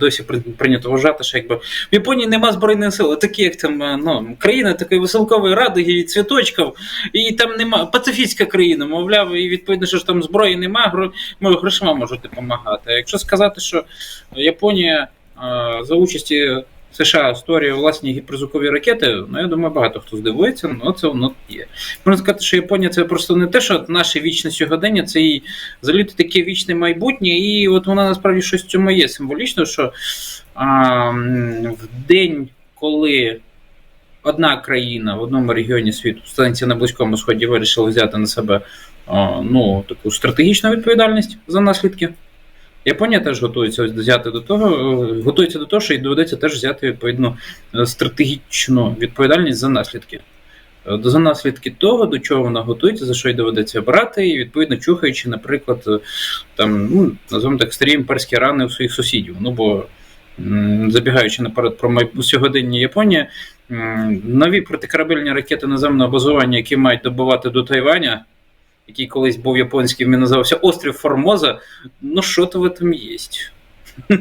досі прийнято вважати, що якби в Японії нема збройної сили, такі як там е, ну, країна такої веселкової радуги і цвіточків, і там нема пацифістська країна, мовляв, і відповідно, що ж там зброї нема, гро, ми грошима можуть допомагати. А якщо сказати, що Японія е, за участі США створює власні гіперзвукові ракети, ну я думаю, багато хто здивується, але це воно є. Можна сказати, що Японія це просто не те, що наше вічне сьогодення, це і взагалі таке вічне майбутнє, і от вона насправді щось в цьому є символічно, що а, в день, коли одна країна в одному регіоні світу, станція на Близькому Сході, вирішила взяти на себе ну, таку стратегічну відповідальність за наслідки. Японія теж готується взяти до того, е, готується до того, що і доведеться теж взяти відповідно е, стратегічну відповідальність за наслідки. Е, За наслідки того, до чого вона готується, за що й доведеться брати, і відповідно чухаючи, наприклад, там, ну, називаємо так, старі імперські рани у своїх сусідів. Ну бо забігаючи наперед про майбу- сьогодення Японії, нові протикорабельні ракети наземного базування, які мають добувати до Тайваня, який колись був японським, він називався Острів Формоза. Ну, що то в этом є.